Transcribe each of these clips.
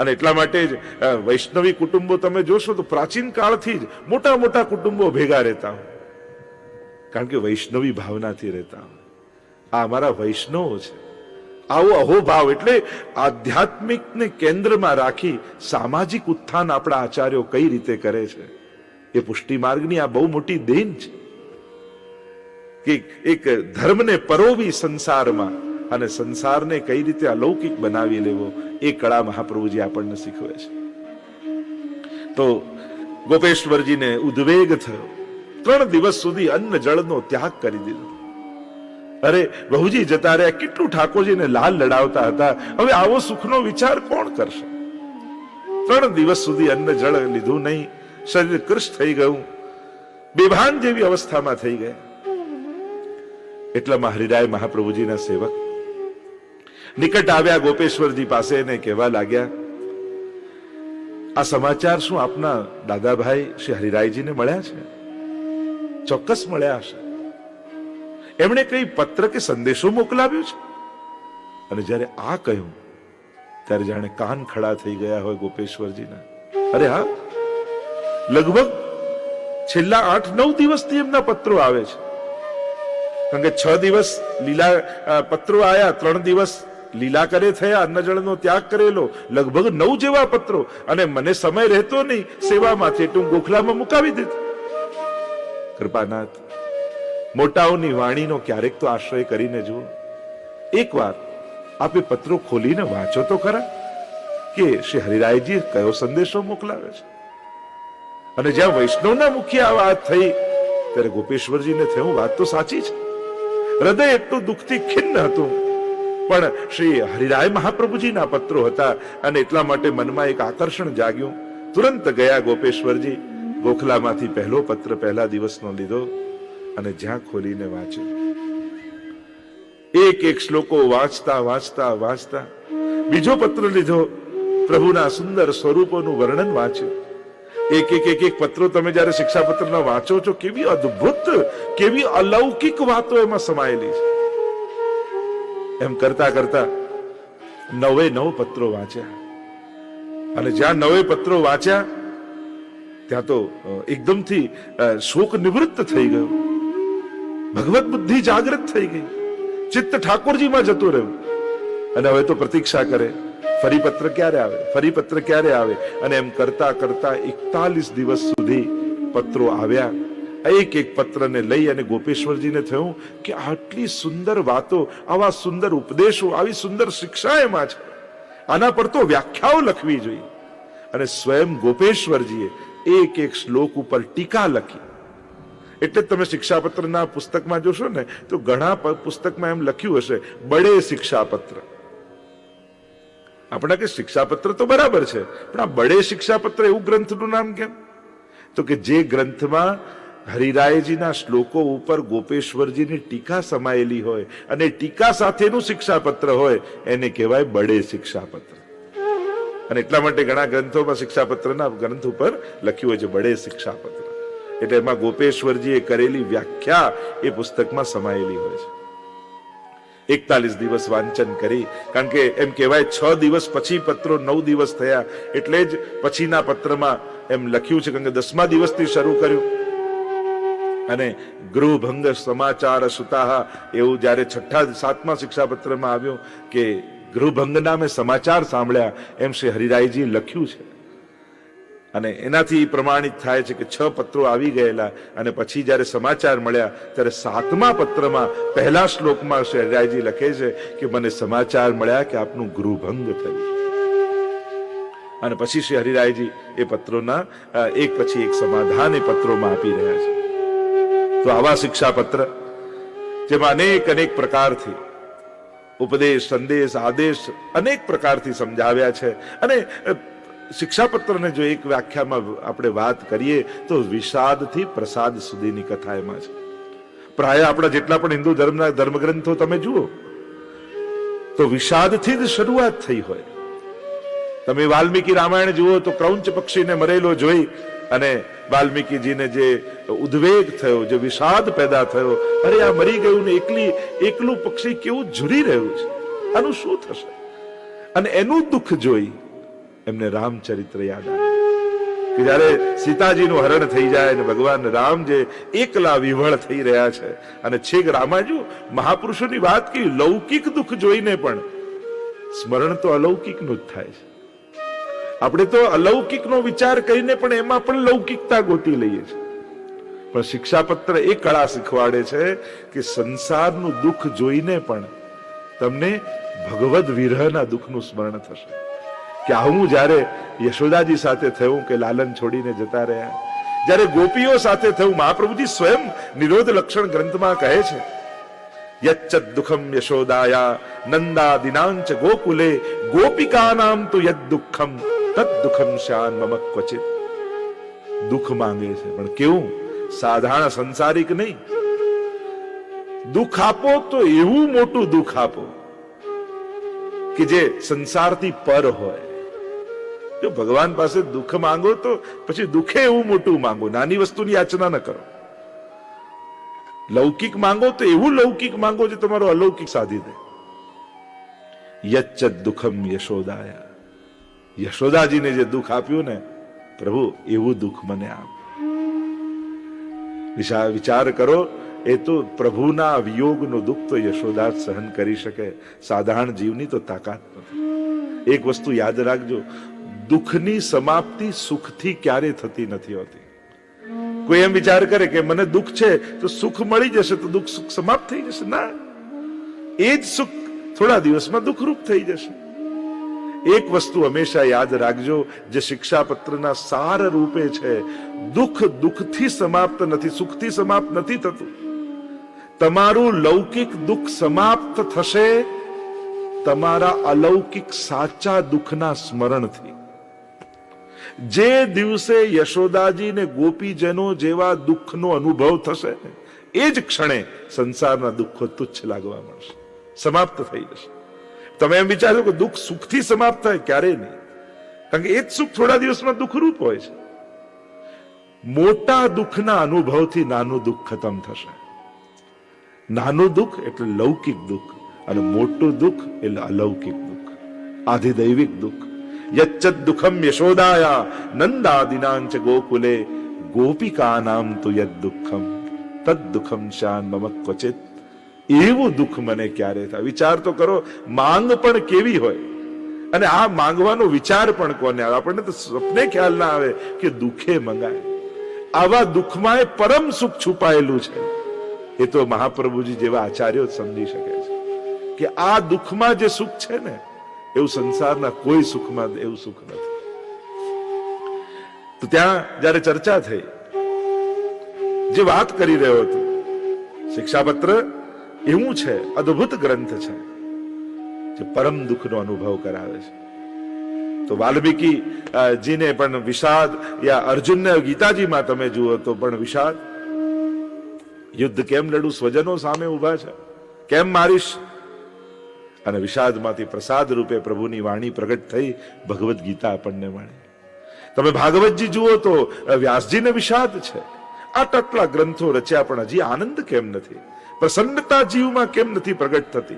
અને એટલા માટે જ વૈષ્ણવી કુટુંબો તમે જોશો તો પ્રાચીન કાળથી જ મોટા મોટા કુટુંબો ભેગા રહેતા હોય. કારણ કે વૈષ્ણવી ભાવનાથી રહેતા હોય. આ અમારા વૈષ્ણવો છે. આવો અહોભાવ એટલે આધ્યાત્મિકને કેન્દ્રમાં રાખી સામાજિક ઉત્થાન આપણા આચાર્યો કઈ રીતે કરે છે? એ પુષ્ટિ માર્ગની આ બહુ મોટી દેન છે. કે એક ધર્મને પરોવી સંસારમાં અને સંસારને કઈ રીતે અલૌકિક બનાવી લેવો એ કળા મહાપ્રભુજી આપણને શીખવે છે. તો ગોપેશ્વરજીને ઉદ્વેગ થયો. ત્રણ દિવસ સુધી અન્ન જળનો ત્યાગ કરી દીધો. અરે બહુજી જતા રહ્યા, કેટલું ઠાકોરજીને લાલ લડાવતા હતા. હવે આવો સુખનો વિચાર કોણ કરશે? ત્રણ દિવસ સુધી અન્ન જળ લીધું નહીં, શરીર કૃશ થઈ ગયું. બેભાન જેવી અવસ્થામાં થઈ ગયા. એટલામાં હરિરાય મહાપ્રભુજીના સેવક નિકટ આવ્યા ગોપેશ્વરજી પાસે એને કહેવા લાગ્યા, આ સમાચાર શું આપના દાદાભાઈ શ્રી હરિરાયજીને મળ્યા છે? ચોક્કસ મળ્યા હશે. એમણે કઈ પત્ર કે સંદેશો મોકલાવ્યો છે? અને જ્યારે આ કહ્યું, ત્યારે જાણે કાન ખડા થઈ ગયા હોય ગોપેશ્વરજીના. અરે હા, લગભગ છેલ્લા આઠ નવ દિવસથી એમના પત્રો આવે છે. કારણ કે છ દિવસ લીલા પત્રો આયા, ત્રણ દિવસ લીલા કરે થયા અન્નજળનો ત્યાગ કરેલો, લગભગ નવ જેવા પત્રો. અને મને સમય રહેતો નહીં, સેવામાંથી તું ગોખલામાં મુકાવી દીધું કૃપાનાથ, મોટાઓની વાણીનો ક્યારેક તો આશ્રય કરીને જુઓ. એકવાર આપે પત્રો ખોલીને વાંચો તો ખરા, કે શ્રી હરિરાયજી કયો સંદેશો મોકલાવે છે? અને જ્યાં વૈષ્ણવના મુખ્ય આ વાત થઈ, ત્યારે ગોપેશ્વરજીને થયું વાત તો સાચી છે હૃદય એટલું દુઃખથી ખિન્ન હતું. પણ શ્રી હરિરાય મહાપ્રભુજીના પત્રો હતા અને એટલા માટે મનમાં એક આકર્ષણ જાગ્યું. તુરંત ગયા ગોપેશ્વરજી, ગોખલામાંથી પહેલો પત્ર પહેલા દિવસનો લીધો અને જ્યાં ખોલીને વાંચ્યો. એક એક શ્લોકો વાંચતા વાંચતા વાંચતા બીજો પત્ર લીધો. પ્રભુના સુંદર સ્વરૂપોનું વર્ણન વાંચ્યું. એક એક એક એક પત્રો તમે જ્યારે શિક્ષાપત્રના વાંચો છો, કેવી અદ્ભુત, કેવી અલૌકિક વાતો એમાં સમાયેલી છે. એમ કરતા કરતા નવે નવ પત્રો વાંચ્યા. અને જ્યાં નવે પત્રો વાંચ્યા, ત્યાં તો એકદમથી શોક નિવૃત્ત થઈ ગયો. ભગવત બુદ્ધિ જાગૃત થઈ ગઈ. ચિત્ત ઠાકોરજીમાં જતું રહ્યું. અને હવે તો પ્રતીક્ષા કરે, ફરી પત્ર ક્યારે આવે? ફરી પત્ર ક્યારે આવે? અને એમ કરતા કરતા એકતાલીસ દિવસ સુધી પત્રો આવ્યા. એક એક પત્રને લઈ અને ગોપેશ્વરજીને થયું કે આટલી સુંદર વાતો, આવા સુંદર ઉપદેશો, આવી સુંદર શિક્ષા એમાં છે. આના પર તો વ્યાખ્યાઓ લખવી જોઈએ. અને સ્વયં ગોપેશ્વરજીએ એક એક શ્લોક ઉપર ટીકા લખી. એટલે તમે શિક્ષાપત્રના પુસ્તકમાં જોશો ને, તો ઘણા પુસ્તકમાં એમ લખ્યું હશે બડે શિક્ષાપત્ર. આપણા કે શિક્ષાપત્ર તો બરાબર છે, પણ આ બડે શિક્ષાપત્ર એવું ગ્રંથનું નામ કેમ? તો કે જે ગ્રંથમાં હરિરાયજીના શ્લોકો ઉપર ગોપેશ્વરજીની ટીકા સમાયેલી હોય અને ટીકા સાથેનું શિક્ષાપત્ર હોય, એને કહેવાય બડે શિક્ષાપત્ર. અને એટલા માટે ઘણા ગ્રંથોમાં શિક્ષાપત્રના ગ્રંથ ઉપર લખ્યું હોય છે બડે શિક્ષાપત્ર. એટલે એમાં ગોપેશ્વરજીએ કરેલી વ્યાખ્યા એ પુસ્તકમાં સમાયેલી હોય છે. એકતાલીસ દિવસ વાંચન કરી, કારણ કે એમ કહેવાય છ દિવસ પછી પત્રો નવ દિવસ થયા, એટલે જ પછીના પત્રમાં એમ લખ્યું છે, કારણ કે દસમા દિવસથી શરૂ કર્યું. અને ગૃહભંગ સમાચાર સુતાહા એવું જ્યારે છઠ્ઠા સાતમા શિક્ષાપત્રમાં આવ્યું કે ગૃહભંગના મેં સમાચાર સાંભળ્યા, એમ શ્રી હરિરાયજી લખ્યું છે. અને એનાથી પ્રમાણિત થાય છે કે છ પત્રો આવી ગયેલા અને પછી જ્યારે સમાચાર મળ્યા, ત્યારે સાતમા પત્રમાં પહેલા શ્લોકમાં શ્રી હરિરાયજી લખે છે કે મને સમાચાર મળ્યા કે આપનું ગૃહભંગ થયું. અને પછી શ્રી હરિરાયજી એ પત્રોના એક પછી એક સમાધાન એ પત્રોમાં આપી રહ્યા છે. તો આવા શિક્ષાપત્ર, જેમાં અનેક અનેક પ્રકારથી ઉપદેશ, સંદેશ, આદેશ અનેક પ્રકારથી સમજાવ્યા છે. અને શિક્ષાપત્રને જો એક વ્યાખ્યામાં આપણે વાત કરીએ, તો વિષાદથી પ્રસાદ સુધીની કથા એમાં છે. પ્રાય આપણા જેટલા પણ હિન્દુ ધર્મના ધર્મગ્રંથો તમે જુઓ, તો વિષાદથી જ શરૂઆત થઈ હોય. તમે વાલ્મીકી રામાયણ જુઓ તો ક્રૌંચ પક્ષીને મરેલો જોઈ અને વાલ્મીકીજીને જે ઉદ્વેગ થયો, જે વિષાદ પેદા થયો, અરે આ મરી ગયું ને એકલી, એકલું પક્ષી કેવું ઝૂરી રહ્યું છે? આનું શું થશે? અને એનું દુઃખ જોઈ એમને રામચરિત્ર યાદ આવે કે જ્યારે સીતાજીનું હરણ થઈ જાય અને ભગવાન રામ જે એકલા વિવળ થઈ રહ્યા છે, અને છેક રામાજુ મહાપુરુષોની વાત કે, લૌકિક દુઃખ જોઈને પણ સ્મરણ તો અલૌકિકનું જ થાય છે. આપણે તો અલૌકિકનો વિચાર કરીને પણ એમાં પણ લૌકિકતા ગોતી લઈએ છીએ. પણ શિક્ષાપત્ર એ કળા શીખવાડે છે કે સંસારનું દુઃખ જોઈને પણ તમને ભગવદ વિરહના દુઃખનું સ્મરણ થશે. કે આવું જ્યારે યશોદાજી સાથે થયું કે લાલન છોડીને જતા રહ્યા. જ્યારે ગોપીઓ સાથે થયું, મહાપ્રભુજી સ્વયં નિરોધ લક્ષણ ગ્રંથમાં કહે છે યચ્ચ દુઃખમ યશોદાયા નંદા દિનાંચ ગોકુલે ગોપિકાનામ તો યદ દુઃખમ. તદ દુઃખમ શાન મમ ક્વચિત. દુઃખ માંગે છે, પણ કેવું? સાધારણ સંસારિક નહીં. દુઃખ આપો તો એવું મોટું દુઃખ આપો કે જે સંસારથી પર હોય. જો ભગવાન પાસે દુઃખ માંગો તો પછી દુઃખે એવું મોટું માંગો. નાની વસ્તુની યાચના ન કરો. લૌકિક માંગો તો એવું લૌકિક માંગો જે તમારો અલૌકિક સાધી દે. યચ્ચ દુઃખમ યશોદાયા. યશોદાજીને જે દુઃખ આપ્યું ને, પ્રભુ, એવું દુઃખ મને આપ. વિચાર કરો, એ તો પ્રભુના વિયોગનું દુઃખ તો યશોદા સહન કરી શકે. સાધારણ જીવની તો તાકાત એક વસ્તુ યાદ રાખજો, દુઃખની સમાપ્તિ સુખથી ક્યારે થતી નથી હોતી. કોઈ એમ વિચાર કરે કે મને દુઃખ છે, તો સુખ મળી જશે, તો દુઃખ સુખ સમાપ્ત થઈ જશે. ના. એ જ સુખ થોડા દિવસમાં દુઃખરૂપ થઈ જશે. એક વસ્તુ હંમેશા યાદ રાખજો, જે શિક્ષાપત્રના સાર રૂપે છે. દુઃખ દુઃખથી સમાપ્ત નથી, સુખથી સમાપ્ત નથી થતું. તમારું લૌકિક દુઃખ સમાપ્ત થશે, તમારા અલૌકિક સાચા દુઃખના સ્મરણથી. જે દિવસે યશોદાજી ને ગોપીજનો જેવા દુઃખનો અનુભવ થશે, એ જ ક્ષણે સંસારના દુઃખો તુચ્છ લાગવા મળશે સમાપ્ત થઈ જશે. તમે એમ વિચારો કે દુઃખ સુખથી સમાપ્ત થાય, ક્યારેય નહીં. કારણ કે એ જ સુખ થોડા દિવસમાં દુઃખરૂપ હોય છે. મોટા દુઃખના અનુભવથી નાનું દુઃખ ખતમ થશે. નાનું દુઃખ એટલે લૌકિક દુઃખ અને મોટું દુઃખ એટલે અલૌકિક દુઃખ. આધિદૈવિક દુઃખ. યચ્ચ દુઃખમ યશોદાયા નંદાદિનાંચ ગોકુલે. ગોપિકા નામ તુ યદ દુઃખમ. તદ દુઃખમ શાન મમ ક્વચિત. એવું દુઃખ મને ક્યારે થાય? વિચાર તો કરો, માંગ પણ કેવી હોય? અને આ માંગવાનો વિચાર પણ કોને આવે? આપણને તો સ્વપ્ને ખ્યાલ ના આવે કે દુઃખે મંગાય. આવા દુઃખમાં એ પરમ સુખ છુપાયેલું છે. એ તો મહાપ્રભુજી જેવા આચાર્યો સમજી શકે છે કે આ દુઃખમાં જે સુખ છે ને, એવું સંસારના કોઈ સુખમાં એવું સુખ નથી. તો ત્યાં જ્યારે ચર્ચા થઈ, જે વાત કરી રહ્યો હતો, શિક્ષાપત્ર એવું છે, અદ્ભુત ગ્રંથ છે, જે પરમ દુઃખનો અનુભવ કરાવે છે. તો વાલ્મીકી જીને પણ વિષાદ યા અર્જુનને ગીતાજીમાં તમે જુઓ તો પણ વિષાદ. યુદ્ધ કેમ લડું? સ્વજનો સામે ઊભા છે. કેમ મારીશ? અને વિષાદમાંથી પ્રસાદ રૂપે પ્રભુની વાણી પ્રગટ થઈ ભગવદ્ ગીતા આપણને મળે. તમે ભાગવતજી જુઓ તો વ્યાસજીને વિષાદ છે. આ આટલા ગ્રંથો રચ્યા પણ હજી આનંદ કેમ નથી? પ્રસન્નતા જીવમાં કેમ નથી પ્રગટ થતી?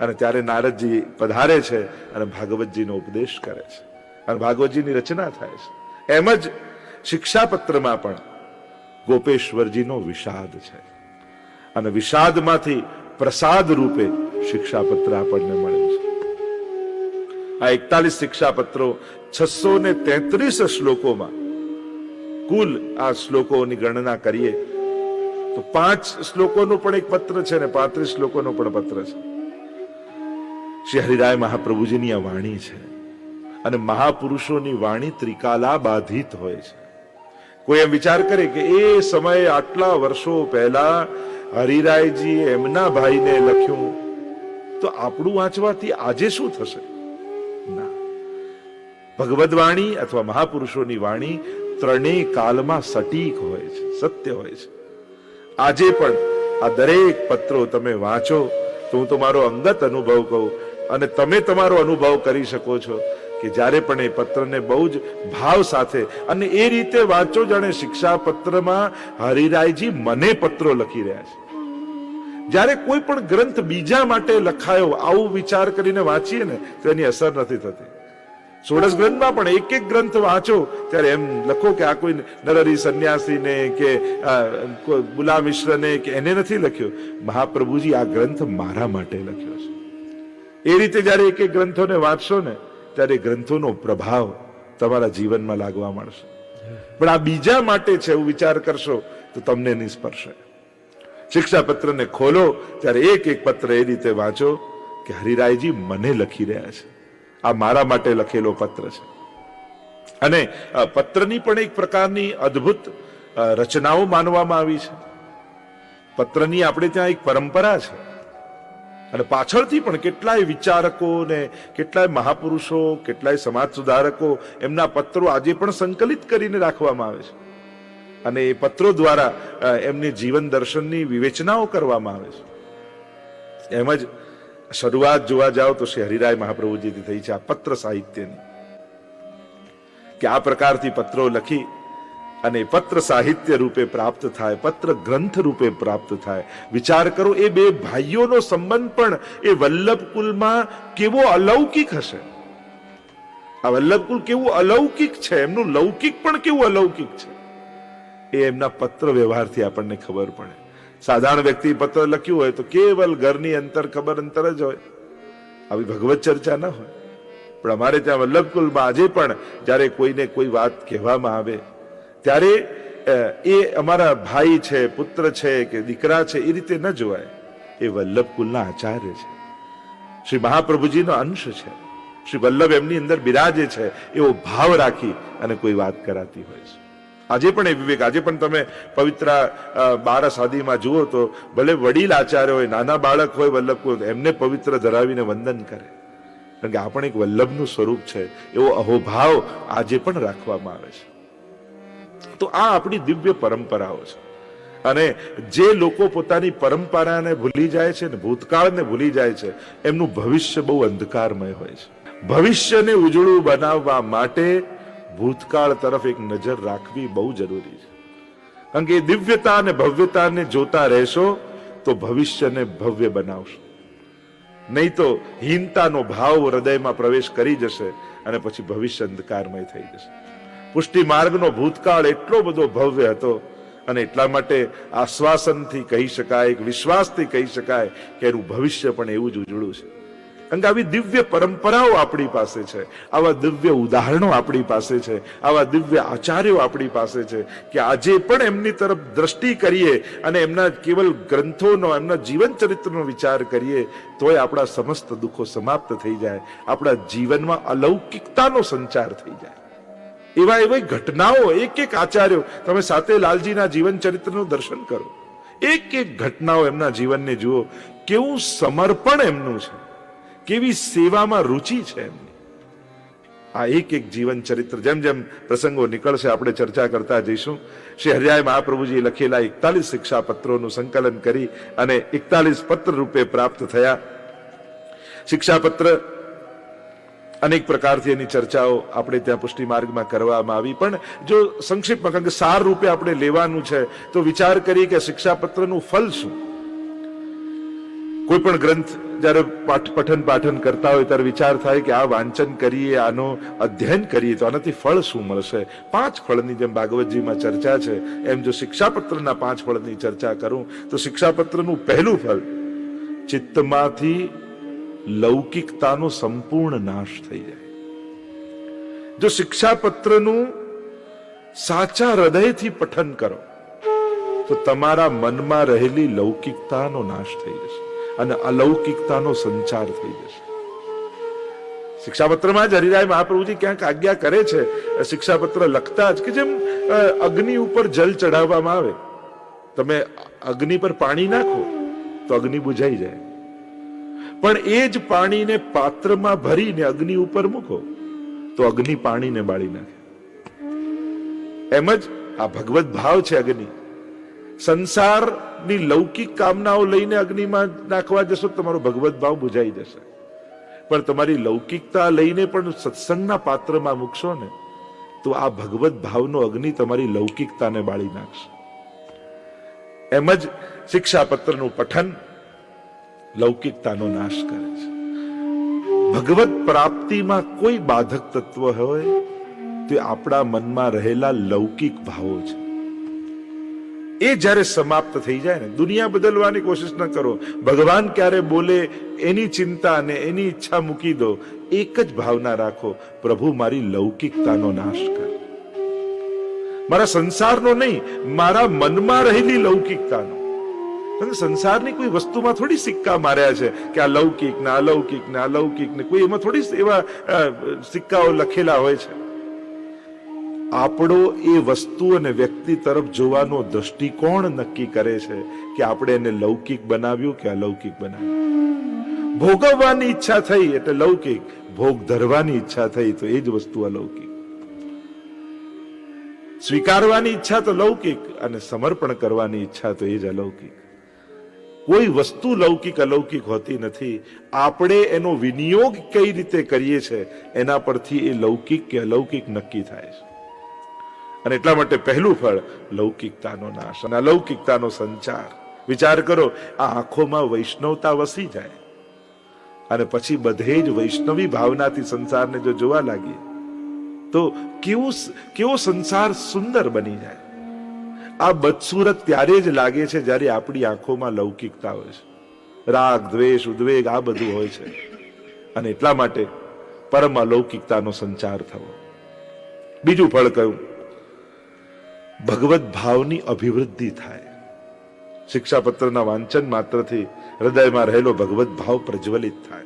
અને ત્યારે નારદજી પધારે છે અને ભાગવતજીનો ઉપદેશ કરે છે. અને ભાગવતજીની રચના થાય છે. એમ જ શિક્ષાપત્રમાં પણ ગોપેશ્વરજીનો વિષાદ છે. અને વિષાદમાંથી પ્રસાદ રૂપે શિક્ષાપત્ર આપણને મળ્યું છે. આ એકતાલીસ શિક્ષાપત્રો છસો ને તેત્રીસ શ્લોકોમાં કુલ આ શ્લોકોની ગણના કરીએ પાંચ શ્લોકોનું પણ એક પત્ર છે ને પાંત્રીસ શ્લોકોનો પણ પત્ર છે. શ્રી હરિરાય મહાપ્રભુજીની આ વાણી છે. અને મહાપુરુષોની વાણી ત્રિકાલા બાધિત હોય છે. કોઈ એમ વિચાર કરે કે એ સમયે આટલા વર્ષો પહેલા હરિરાયજી એમના ભાઈને લખ્યું, તો આપણું વાંચવાથી આજે શું થશે? ના. ભગવદ વાણી અથવા મહાપુરુષોની વાણી ત્રણેય કાલમાં સટીક હોય છે, સત્ય હોય છે. આજે પણ આ દરેક પત્રો તમે વાંચો તો હું તમારો અંગત અનુભવ કહું અને તમે તમારો અનુભવ કરી શકો છો કે જ્યારે પણ એ પત્રને બહુ જ ભાવ સાથે અને એ રીતે વાંચો જાણે શિક્ષા પત્રમાં હરિરાયજી મને પત્રો લખી રહ્યા છે. જ્યારે કોઈ પણ ગ્રંથ બીજા માટે લખાયો આવું વિચાર કરીને વાંચીએ ને તો એની અસર નથી થતી. સોળસ ગ્રંથમાં પણ એક એક ગ્રંથ વાંચો, ત્યારે એમ લખો કે આ કોઈ નરરી સંન્યાસીને કે બુલા મિશ્રને કે એને નથી લખ્યો. મહાપ્રભુજી આ ગ્રંથ મારા માટે લખ્યો છે. એ રીતે જ્યારે એક એક ગ્રંથોને વાંચશો ને, ત્યારે ગ્રંથોનો પ્રભાવ તમારા જીવનમાં લાગવા મળશે પણ આ બીજા માટે છે એવું વિચાર કરશો, તો તમને નહીં સ્પર્શે શિક્ષા પત્રને ખોલો, ત્યારે એક એક પત્ર એ રીતે વાંચો કે હરિરાયજી મને લખી રહ્યા છે. આ મારા માટે લખેલો પત્ર છે. અને પત્રની પણ એક પ્રકારની અદ્ભુત રચનાઓ માનવામાં આવી છે. પત્રની આપણે ત્યાં એક પરંપરા છે. અને પાછળથી પણ કેટલાય વિચારકો ને કેટલાય મહાપુરુષો, કેટલાય સમાજ સુધારકો એમના પત્રો આજે પણ સંકલિત કરીને રાખવામાં આવે છે. અને એ પત્રો દ્વારા એમની જીવન દર્શનની વિવેચનાઓ કરવામાં આવે છે. એમ જ શરૂઆત જોવા જાઓ તો શ્રી હરિરાય મહાપ્રભુજીથી થઈ છે આ પત્ર સાહિત્યની. કે આ પ્રકારથી પત્રો લખી અને પત્ર સાહિત્ય રૂપે પ્રાપ્ત થાય, પત્ર ગ્રંથ રૂપે પ્રાપ્ત થાય. વિચાર કરો, એ બે ભાઈઓનો સંબંધ પણ એ વલ્લભ કુલમાં કેવો અલૌકિક હશે? આ વલ્લભ કુલ કેવું અલૌકિક છે? એમનું લૌકિક પણ કેવું અલૌકિક છે? એ એમના પત્ર વ્યવહારથી આપણને ખબર પડે. સાધારણ વ્યક્તિ પત્ર લખ્યું હોય તો કેવલ ઘરની અંતર ખબર અંતર જ હોય. આવી ભગવત ચર્ચા ન હોય. પણ અમારે ત્યાં વલ્લભકુલમાં આજે પણ જ્યારે કોઈને કોઈ વાત કહેવામાં આવે, ત્યારે એ અમારા ભાઈ છે, પુત્ર છે કે દીકરા છે, એ રીતે ન જોવાય. એ વલ્લભકુલના આચાર્ય છે. શ્રી મહાપ્રભુજીનો અંશ છે. શ્રી વલ્લભ એમની અંદર બિરાજે છે. એવો ભાવ રાખી અને કોઈ વાત કરાતી હોય છે. આજે પણ એ વિવેક આજે પણ તમે પવિત્ર બાર સાદીમાં જુઓ તો ભલે વડીલ આચાર્ય હોય નાના બાળક હોય વલ્લભ કુલ, એમને પવિત્ર ધરાવીને વંદન કરે. કારણ કે આ પણ એક વલ્લભનું સ્વરૂપ છે. એવો અહોભાવ આજે પણ રાખવામાં આવે છે. તો આ આપણી દિવ્ય પરંપરાઓ છે. અને જે લોકો પોતાની પરંપરાને ભૂલી જાય છે ને ભૂતકાળને ભૂલી જાય છે એમનું ભવિષ્ય બહુ અંધકારમય હોય છે. ભવિષ્યને ઉજળું બનાવવા માટે ભૂતકાળ તરફ એક નજર રાખવી બહુ જરૂરી છે. કારણ કે દિવ્યતા અને ભવ્યતાને જોતા રહેશો તો ભવિષ્યને ભવ્ય બનાવશો. નહીં તો હીનતાનો ભાવ હૃદયમાં પ્રવેશ કરી જશે અને પછી ભવિષ્ય અંધકારમય થઈ જશે. પુષ્ટિ માર્ગનો ભૂતકાળ એટલો બધો ભવ્ય હતો અને એટલા માટે આશ્વાસનથી કહી શકાય વિશ્વાસથી કહી શકાય કે એનું ભવિષ્ય પણ એવું જ ઉજળું છે. કારણ કે આવી દિવ્ય પરંપરાઓ આપણી પાસે છે. આવા દિવ્ય ઉદાહરણો આપણી પાસે છે. આવા દિવ્ય આચાર્યો આપણી પાસે છે કે આજે પણ એમની તરફ દ્રષ્ટિ કરીએ અને એમના કેવલ ગ્રંથોનો, એમના જીવન ચરિત્રનો વિચાર કરીએ, તોય આપણા સમસ્ત દુઃખો સમાપ્ત થઈ જાય. આપણા જીવનમાં અલૌકિકતાનો સંચાર થઈ જાય. એવા એવા ઘટનાઓ એક એક આચાર્યો, તમે સાથે લાલજીના જીવન ચરિત્રનું દર્શન કરો. એક એક ઘટનાઓ એમના જીવનને જુઓ. કેવું સમર્પણ એમનું છે. કેવી સેવામાં રુચિ છે એમની? આ એક એક જીવન ચરિત્ર, જેમ જેમ પ્રસંગો નીકળશે, આપણે ચર્ચા કરતા જઈશું. શ્રી હરિયાય મહાપ્રભુજી લખેલા એકતાલીસ શિક્ષા પત્રોનું સંકલન કરી અને એકતાલીસ પત્ર રૂપે પ્રાપ્ત થયા. શિક્ષાપત્ર અનેક પ્રકારથી એની ચર્ચાઓ આપણે ત્યાં પુષ્ટિ માર્ગમાં કરવામાં આવી. પણ જો સંક્ષિપ્તમાં, કારણ કે સાર રૂપે આપણે લેવાનું છે, તો વિચાર કરીએ કે શિક્ષાપત્રનું ફલ શું? કોઈ પણ ગ્રંથ જ્યારે પાઠ પઠન પાઠન કરતા હોય ત્યારે વિચાર થાય કે આ વાંચન કરીએ, આનો અધ્યયન કરીએ તો આનાથી ફળ શું મળશે? પાંચ ફળની જેમ ભાગવતજીમાં ચર્ચા છે. એમ જો શિક્ષાપત્રના પાંચ ફળની ચર્ચા કરું, તો શિક્ષાપત્રનું પહેલું ફળ, ચિત્તમાંથી લૌકિકતાનો સંપૂર્ણ નાશ થઈ જાય. જો શિક્ષાપત્રનું સાચા હૃદયથી પઠન કરો, તો તમારા મનમાં રહેલી લૌકિકતાનો નાશ થઈ જશે. અને અલૌકિકતાનો સંચાર થઈ જશે. શિક્ષાપત્રમાં જ હરિરાય મહાપ્રભુજી ક્યાંક આજ્ઞા કરે છે શિક્ષાપત્ર લખતા જ કે જેમ અગ્નિ ઉપર જલ ચડાવવામાં આવે. તમે અગ્નિ પર પાણી નાખો તો અગ્નિ બુઝાઈ જાય. પણ એ જ પાણીને પાત્રમાં ભરીને અગ્નિ ઉપર મૂકો તો અગ્નિ પાણીને બાળી નાખે. એમ જ આ ભગવત ભાવ છે અગ્નિ. સંસારની લૌકિક કામનાઓ લઈને અગ્નિમાં નાખવા જશો તમારો ભગવત ભાવ બુજાઈ જશે. પણ તમારી લૌકિકતા લઈને પણ સત્સંગના પાત્રમાં મૂકશો ને, તો આ ભગવત ભાવનો અગ્નિ તમારી લૌકિકતાને બાળી નાખશે. એમ જ શિક્ષાપત્રનું પઠન લૌકિકતાનો નાશ કરે છે. ભગવત પ્રાપ્તિમાં કોઈ બાધક તત્વ હોય, તે આપણા મનમાં રહેલા લૌકિક ભાવો છે. એ જ્યારે સમાપ્ત થઈ જાય ને, દુનિયા બદલવાની કોશિશ ન કરો. ભગવાન ક્યારે બોલે, એની ચિંતા અને એની ઈચ્છા મૂકી દો. એક જ ભાવના રાખો, પ્રભુ, મારી લૌકિકતાનો નાશ કર. મારા સંસારનો નહીં, મારા મનમાં રહેલી લૌકિકતાનો. સંસારની કોઈ વસ્તુમાં થોડી સિક્કા માર્યા છે કે આ લૌકિક ને અલૌકિક ને અલૌકિક ને, કોઈ એમાં થોડી એવા સિક્કાઓ લખેલા હોય છે? આપણો એ વસ્તુ અને વ્યક્તિ તરફ જોવાનો દ્રષ્ટિકોણ નક્કી કરે છે કે આપણે એને લૌકિક બનાવ્યું કે અલૌકિક બનાવ્યું. ભોગવવાની ઈચ્છા થઈ એટલે લૌકિક. ભોગ ધરવાની ઈચ્છા થઈ તો એ જ વસ્તુ અલૌકિક. સ્વીકારવાની ઈચ્છા તો લૌકિક અને સમર્પણ કરવાની ઈચ્છા તો એ જ અલૌકિક. કોઈ વસ્તુ લૌકિક, અલૌકિક હોતી નથી. આપણે એનો વિનિયોગ કઈ રીતે કરીએ છે એના પરથી એ લૌકિક કે અલૌકિક નક્કી થાય છે. અને એટલા માટે પહેલું ફળ લૌકિકતાનો નાશ અને અલૌકિકતાનો સંચાર. વિચાર કરો, આ આંખોમાં વૈષ્ણવતા વસી જાય. અને પછી બધે જ વૈષ્ણવી ભાવનાથી સંસારને જો જોવા લાગીએ, તો કેવું કેવો સંસાર સુંદર બની જાય. આ બદસુરત ત્યારે જ લાગે છે જ્યારે આપણી આંખોમાં લૌકિકતા હોય છે. રાગ, દ્વેષ, ઉદ્વેગ આ બધું હોય છે. અને એટલા માટે પરમ અલૌકિકતાનો સંચાર થવો. બીજું ફળ કયું? ભગવત ભાવની અભિવૃદ્ધિ થાય. શિક્ષાપત્રના વાંચન માત્રથી હૃદયમાં રહેલો ભગવત ભાવ પ્રજ્વલિત થાય.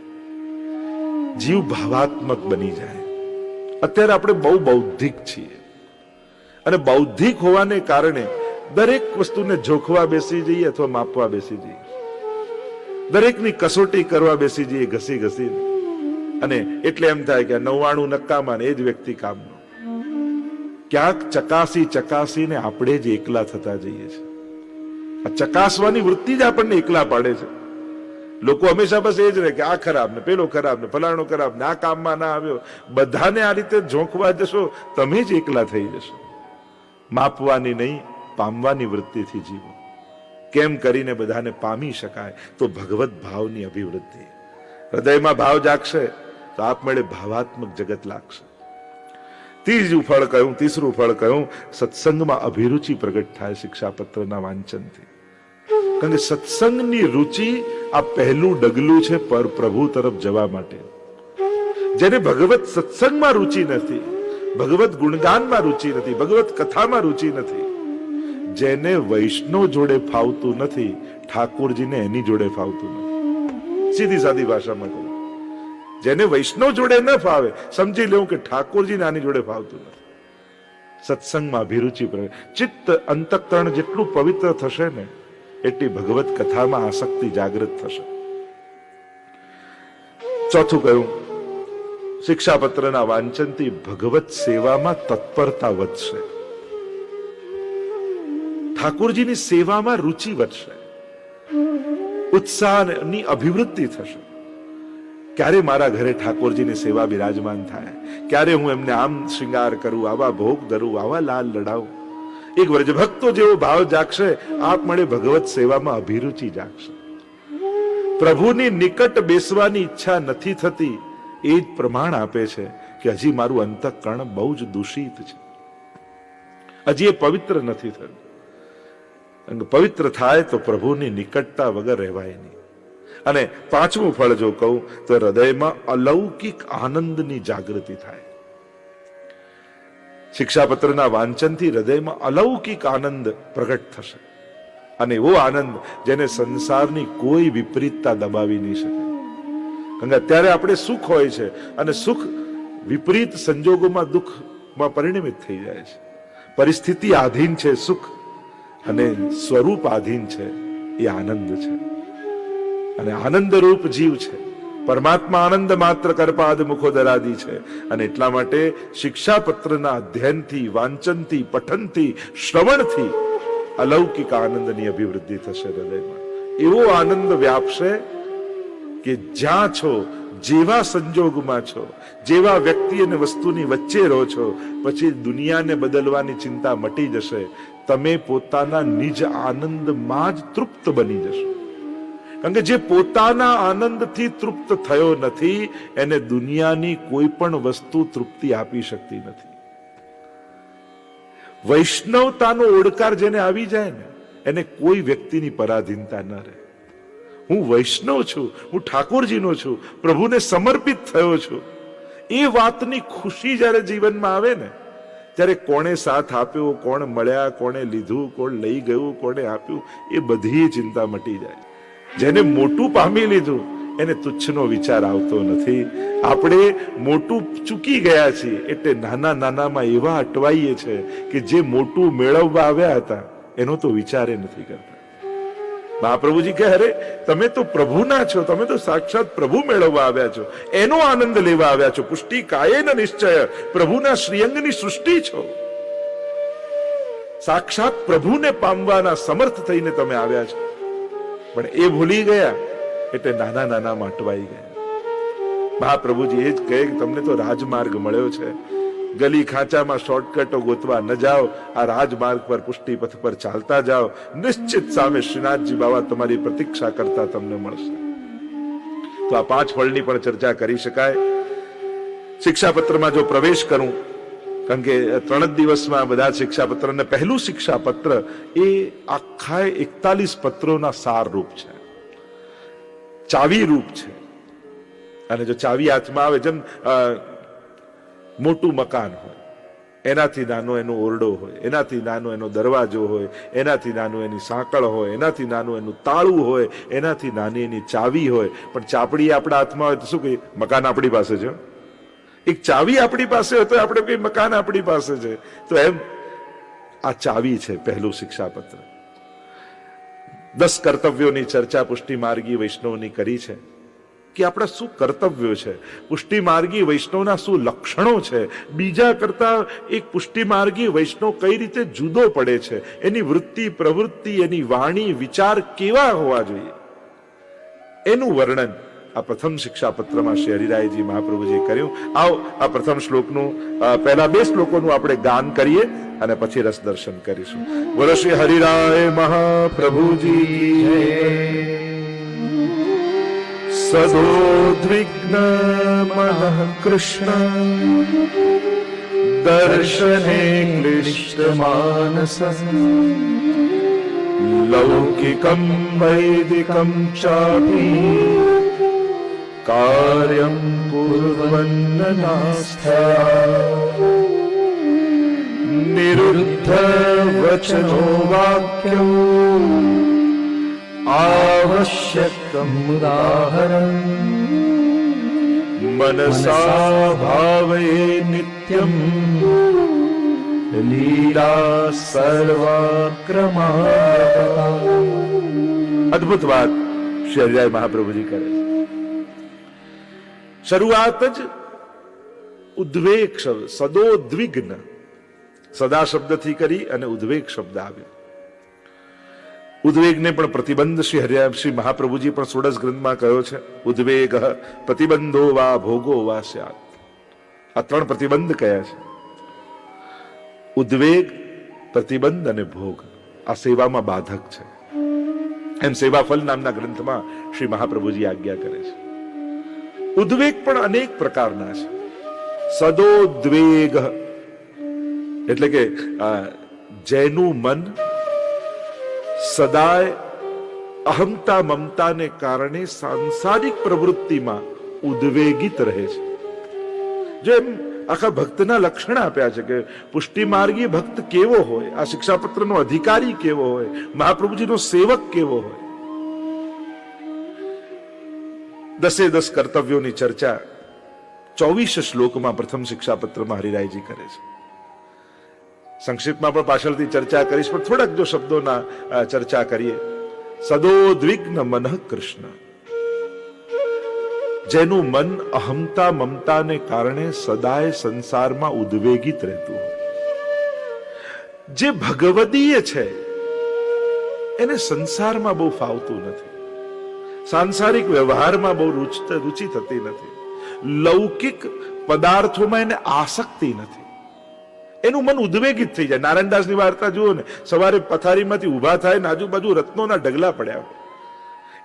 જીવ ભાવાત્મક બની જાય. અત્યારે આપણે બહુ બૌદ્ધિક છીએ. અને બૌદ્ધિક હોવાને કારણે દરેક વસ્તુને જોખવા બેસી જઈએ અથવા માપવા બેસી જઈએ. દરેકની કસોટી કરવા બેસી જઈએ ઘસી ઘસી અને એટલે એમ થાય કે નવ્વાણું નક્કામાં એ જ વ્યક્તિ કામનો ક્યાંક ચકાસી ચકાસીને આપણે જ એકલા થતા જઈએ છીએ. આ ચકાસવાની વૃત્તિ જ આપણને એકલા પાડે છે. લોકો હંમેશા બસ એ જ રહે કે આ ખરાબ ને, પેલો ખરાબ ને, ફલાણો ખરાબ ને, આ કામમાં ના આવ્યો. બધાને આ રીતે ઝોંકવા જશો, તમે જ એકલા થઈ જશો. માપવાની નહીં, પામવાની વૃત્તિથી જીવો. કેમ કરીને બધાને પામી શકાય તો ભગવત ભાવની અભિવૃદ્ધિ. હૃદયમાં ભાવ જાગશે તો આપમેળે ભાવાત્મક જગત લાગશે. ત્રીજું ફળ કહ્યું તીસરું ફળ કહ્યું, સત્સંગમાં અભિરુચિ પ્રગટ થાય શિક્ષાપત્રના વાંચનથી. કારણ કે સત્સંગની રુચિ આ પહેલું ડગલું છે પર પ્રભુ તરફ જવા માટે. જેને ભગવત સત્સંગમાં રુચિ નથી, ભગવત ગુણગાનમાં રુચિ નથી, ભગવત કથામાં રુચિ નથી, જેને વૈષ્ણવ જોડે ફાવતું નથી, ઠાકોરજીને એની જોડે ફાવતું નથી. સીધી સાદી ભાષામાં જેને વૈષ્ણવ જોડે ન ફાવે, સમજી લેવું કે ઠાકોરજી નાની જોડે ફાવતું નથી. સત્સંગમાં અભિરુચિ પ્રવે ચિત્ત અંતકરણ જેટલું પવિત્ર થશે ને, એટલી ભગવત કથામાં આસક્તિ જાગૃત થશે. ચોથું કહ્યું, શિક્ષાપત્રના વાંચનથી ભગવત સેવામાં તત્પરતા વધશે. ઠાકોરજીની સેવામાં રુચિ વધશે. ઉત્સાહની અભિવૃદ્ધિ થશે. ક્યારે મારા ઘરે ઠાકોરજીની સેવા બિરાજમાન થાય? ક્યારે હું એમને આમ શ્રીંગાર કરું, આવા ભોગ ધરું, આવા લાલ લડાવું એક વ્રજભક્તો જેવો ભાવ જાગશે, આપ મળે ભગવત સેવામાં અભિરુચિ જાગશે. પ્રભુની નિકટ બેસવાની ઈચ્છા નથી થતી, એ જ પ્રમાણ આપે છે કે હજી મારું અંતઃકરણ બહુ જ દૂષિત છે. હજી એ પવિત્ર નથી થયું પવિત્ર થાય તો પ્રભુની નિકટતા વગર રહેવાય નહીં. અને પાંચમું ફળ જો કહું, તો હૃદયમાં અલૌકિક આનંદની જાગૃતિ થાય. શિક્ષાપત્રના વાંચનથી હૃદયમાં અલૌકિક આનંદ પ્રગટ થશે. અને એવો આનંદ જેને સંસારની કોઈ વિપરીતતા દબાવી નહીં શકે. કારણ કે અત્યારે આપણે સુખ હોય છે અને સુખ વિપરીત સંજોગોમાં દુઃખમાં પરિણમિત થઈ જાય છે. પરિસ્થિતિ આધીન છે સુખ અને સ્વરૂપ આધીન છે એ આનંદ છે. અને આનંદ રૂપ જીવ છે. પરમાત્મા આનંદ માત્ર કરપાદ મુખોદરાદી છે. અને એટલા માટે શિક્ષાપત્રના અધ્યયનથી, વાંચનથી, પઠનથી, શ્રવણથી અલૌકિક આનંદની અભિવૃદ્ધિ થશે હૃદયમાં. એવો આનંદ વ્યાપશે કે જ્યાં છો, જેવા સંજોગમાં છો, જેવા વ્યક્તિ અને વસ્તુની વચ્ચે રહો છો, પછી દુનિયાને બદલવાની ચિંતા મટી જશે. તમે પોતાના નિજ આનંદમાં જ તૃપ્ત બની જશો. કારણ કે જે પોતાના આનંદથી તૃપ્ત થયો નથી, એને દુનિયાની કોઈ પણ વસ્તુ તૃપ્તિ આપી શકતી નથી. વૈષ્ણવતાનો ઓડકાર જેને આવી જાય ને, એને કોઈ વ્યક્તિની પરાધીનતા ન રહે. હું વૈષ્ણવ છું, હું ઠાકોરજીનો છું, પ્રભુને સમર્પિત થયો છું. એ વાતની ખુશી જ્યારે જીવનમાં આવે ને, ત્યારે કોણે સાથ આપ્યો, કોણ મળ્યા, કોણે લીધું, કોણ લઈ ગયું, કોણે આપ્યું, એ બધી ચિંતા મટી જાય. જેને મોટું પામી લીધું, એને તુચ્છનો વિચાર આવતો નથી. આપણે મોટું ચૂકી ગયા છીએ, એટલે નાના નાનામાં એવા અટવાઈએ છે કે જે મોટું મેળવવા આવ્યા હતા, એનો તો વિચારે નથી કરતા. મહાપ્રભુજી કહે, અરે, તમે તો પ્રભુના છો, તમે તો સાક્ષાત પ્રભુ મેળવવા આવ્યા છો, એનો આનંદ લેવા આવ્યા છો. પુષ્ટિ કાયેન નિશ્ચય, પ્રભુના શ્રીઅંગની સૃષ્ટિ છો. સાક્ષાત પ્રભુને પામવાના સમર્થ થઈને તમે આવ્યા છો. પણ એ ભૂલી ગયા એટલે નાના નાના માટવાઈ ગયા. મહાપ્રભુજી એ જ કહે કે તમને તો રાજમાર્ગ મળ્યો છે. ગલી ખાંચામાં શોર્ટકટો ગોતવા ન જાઓ, આ રાજમાર્ગ પર પુષ્ટિ પથ પર ચાલતા જાઓ. નિશ્ચિત સામે શ્રીનાથજી બાબા તમારી પ્રતીક્ષા કરતા તમને મળશે. તો આ પાંચ ફળની પણ ચર્ચા કરી શકાય. શિક્ષાપત્રમાં જો પ્રવેશ કરું કારણ કે ત્રણ જ દિવસમાં બધા શિક્ષાપત્ર અને પહેલું શિક્ષાપત્ર એ આખા એકતાલીસ પત્રોના સાર રૂપ છે. ચાવી રૂપ છે. અને જો ચાવી હાથમાં આવે, જેમ મોટું મકાન હોય, એનાથી નાનો એનો ઓરડો હોય, એનાથી નાનો એનો દરવાજો હોય, એનાથી નાનું એની સાંકળ હોય, એનાથી નાનું એનું તાળું હોય, એનાથી નાની એની ચાવી હોય, પણ ચાપડી આપણા હાથમાં હોય તો શું કહીએ? મકાન આપણી પાસે છે. એક ચાવી આપણી પાસે હોય તો આપણે કઈ મકાન આપણી પાસે છે. તો એમ આ ચાવી છે પહેલું શિક્ષાપત્ર. દસ કર્તવ્યોની ચર્ચા પુષ્ટિ માર્ગી વૈષ્ણવની કરી છે કે આપણા શું કર્તવ્યો છે? પુષ્ટિ માર્ગી વૈષ્ણવના શું લક્ષણો છે? બીજા કરતા એક પુષ્ટિ માર્ગી વૈષ્ણવ કઈ રીતે જુદો પડે છે? એની વૃત્તિ, પ્રવૃત્તિ, એની વાણી, વિચાર કેવા હોવા જોઈએ? એનું વર્ણન આ પ્રથમ શિક્ષાપત્રમાં શ્રી હરિરાયજી મહાપ્રભુજીએ કર્યું. આવો, આ પ્રથમ શ્લોકનું પહેલા બે શ્લોકોનું આપણે ગાન કરીએ અને પછી રસ દર્શન કરીશું. બોલો શ્રી હરિરાય મહાપ્રભુજી. સદોદ્વિગ્ન મનઃ કૃષ્ણ દર્શને માનસ લૌકિકમ વૈદિકમ ચાપી. નાસ્થયા નિરુદ્ધ વચનો વાક્યો આવશ્યકમ મનસા ભાવે નિત્યમ લીલા સર્વક્રમા અદ્ભુત વાત શ્રી હરિરાય મહાપ્રભુજી કરે છે શરૂઆત જ ઉદ્વેગ શબ્દ સદોદ્વિગ્ન સદા શબ્દથી કરી અને ઉદ્વેગ શબ્દ આવ્યો. ઉદ્વેગને પણ પ્રતિબંધ શ્રી હરિયા શ્રી મહાપ્રભુજી પણ સોડસ ગ્રંથમાં કહ્યો છે, ઉદ્વેગ પ્રતિબંધો વા ભોગો વા સ્યાત આ ત્રણ પ્રતિબંધ કયા છે. ઉદ્વેગ, પ્રતિબંધ અને ભોગ આ સેવામાં બાધક છે. એમ સેવાફલ નામના ગ્રંથમાં શ્રી મહાપ્રભુજી આજ્ઞા કરે છે. ઉદ્વેગ પણ અનેક પ્રકારના છે. સદોદ્વેગ. એટલે કે જેનું મન સદાય અહંતા મમતાને કારણે સાંસારિક પ્રવૃત્તિમાં ઉદ્વેગિત રહે છે. જો એમ આખા ભક્તના લક્ષણ આપ્યા છે કે પુષ્ટિ માર્ગી ભક્ત કેવો હોય, આ શિક્ષાપત્રનો અધિકારી કેવો હોય, મહાપ્રભુજીનો સેવક કેવો હોય દસે દસ કર્તવ્યોની ચર્ચા ચોવીસ શ્લોકમાં પ્રથમ શિક્ષાપત્રમાં હરિરાયજી કરે છે. સંક્ષિપ્તમાં પણ પાછળથી ચર્ચા કરીશ, પણ થોડાક જો શબ્દોના ચર્ચા કરીએ. સદોદ્વિગ્ન મનઃ કૃષ્ણ. જેનું મન અહમતા મમતાને કારણે સદાય સંસારમાં ઉદ્વેગિત રહેતું હોય. જે ભગવદીય છે, એને સંસારમાં બહુ ફાવતું નથી. સાંસારિક વ્યવહારમાં બહુ રુચિ થતી નથી. લૌકિક પદાર્થોમાં એને આસક્તિ નથી. એનું મન ઉદ્વેગિત થઈ જાય. નારાયણદાસની વાર્તા જુઓ ને, સવારે પથારીમાંથી ઊભા થાય ને આજુબાજુ રત્નોના ઢગલા પડ્યા હોય.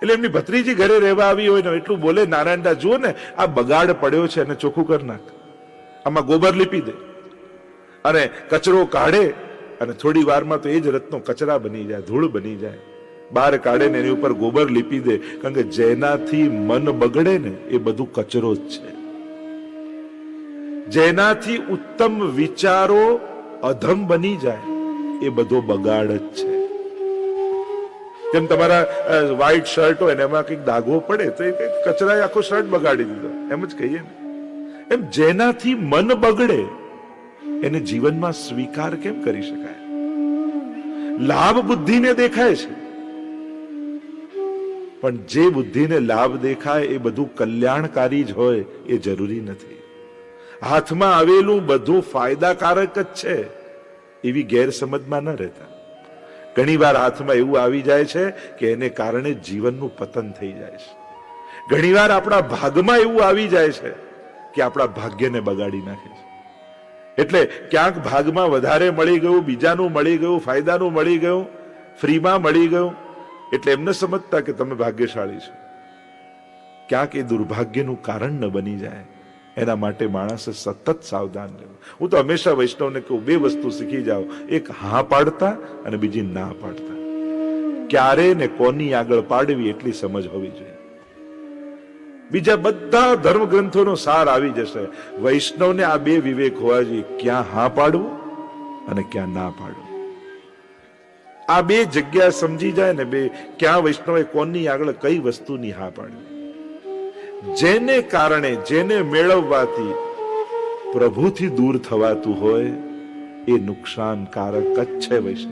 એટલે એમની ભત્રીજી ઘરે રહેવા આવી હોય ને, એટલું બોલે નારાયણદાસ જુઓ ને, આ બગાડ પડ્યો છે અને ચોખ્ખું કર નાખ. આમાં ગોબર લીપી દે. અને કચરો કાઢે અને થોડી વારમાં તો એ જ રત્નો કચરા બની જાય, ધૂળ બની જાય. બહાર કાઢે ને એની ઉપર ગોબર લીપી દે. કારણ કે જેનાથી મન બગડે ને એ બધું કચરો જ છે. જેનાથી ઉત્તમ વિચારો અધમ બની જાય, એ બધો બગાડ જ છે. જેમ તમારા વ્હાઈટ શર્ટ હોય એમાં કંઈક દાગો પડે તો એ કચરાએ આખો શર્ટ બગાડી દીધો. એમ જ કહીએ ને. એમ જેનાથી મન બગડે, એને જીવનમાં સ્વીકાર કેમ કરી શકાય? લાભ બુદ્ધિને દેખાય છે. પણ જે બુદ્ધિને લાભ દેખાય એ બધું કલ્યાણકારી જ હોય એ જરૂરી નથી. હાથમાં આવેલું બધું ફાયદાકારક જ છે એવી ગેરસમજમાં ન રહેતા. ઘણીવાર હાથમાં એવું આવી જાય છે કે એને કારણે જીવનનું પતન થઈ જાય છે. ઘણીવાર આપણા ભાગમાં એવું આવી જાય છે કે આપણા ભાગ્યને બગાડી નાખે છે. એટલે ક્યાંક ભાગમાં વધારે મળી ગયું, બીજાનું મળી ગયું, ફાયદાનું મળી ગયું, ફ્રીમાં મળી ગયું એટલે એમને સમજતા કે તમે ભાગ્યશાળી છો. ક્યાંક એ દુર્ભાગ્યનું કારણ ન બની જાય. એના માટે માણસે સતત સાવધાન રહેવું. હું તો હંમેશા વૈષ્ણવને કહું, બે વસ્તુ શીખી જાઓ. એક હા પાડતા અને બીજી ના પાડતા. ક્યારે ને કોની આગળ પાડવી એટલી સમજ હોવી જોઈએ. બીજા બધા ધર્મ ગ્રંથોનો સાર આવી જશે. વૈષ્ણવને આ બે વિવેક હોવા જોઈએ ક્યાં હા પાડવું અને ક્યાં ના પાડવું. આ બે જગ્યા સમજી જાય ને બે ક્યાં વૈષ્ણવે કોની આગળ કઈ વસ્તુની હા પાડી. જેને કારણે, જેને મેળવવાથી પ્રભુથી દૂર થવાતું હોય, એ નુકસાનકારક જ છે વૈષ્ણવ.